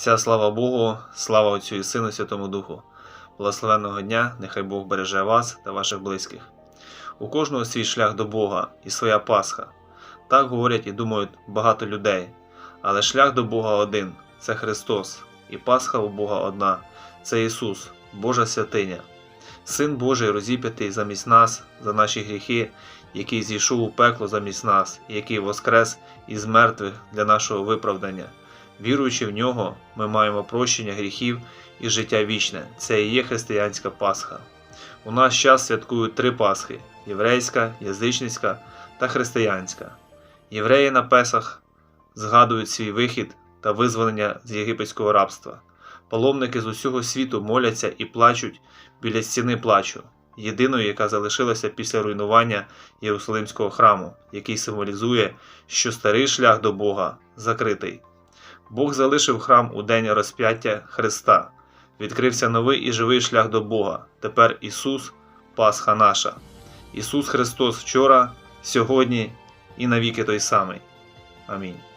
Вся слава Богу, слава Отцю і Сину, Святому Духу. Благословенного дня, нехай Бог береже вас та ваших близьких. У кожного свій шлях до Бога і своя Пасха. Так говорять і думають багато людей. Але шлях до Бога один це Христос, і Пасха у Бога одна це Ісус, Божа святиня. Син Божий розіп'ятий замість нас за наші гріхи, який зійшов у пекло замість нас, який воскрес із мертвих для нашого виправдання. Віруючи в нього, ми маємо прощення гріхів і життя вічне. Це і є християнська Пасха. У наш час святкують три Пасхи: єврейська, язичницька та християнська. Євреї на Песах згадують свій вихід та визволення з єгипетського рабства. Паломники з усього світу моляться і плачуть біля стіни плачу, єдиної, яка залишилася після руйнування Єрусалимського храму, який символізує, що старий шлях до Бога закритий. Бог залишив храм у день розп'яття Христа. Відкрився новий і живий шлях до Бога. Тепер Ісус Пасха наша. Ісус Христос вчора, сьогодні і навіки той самий. Амінь.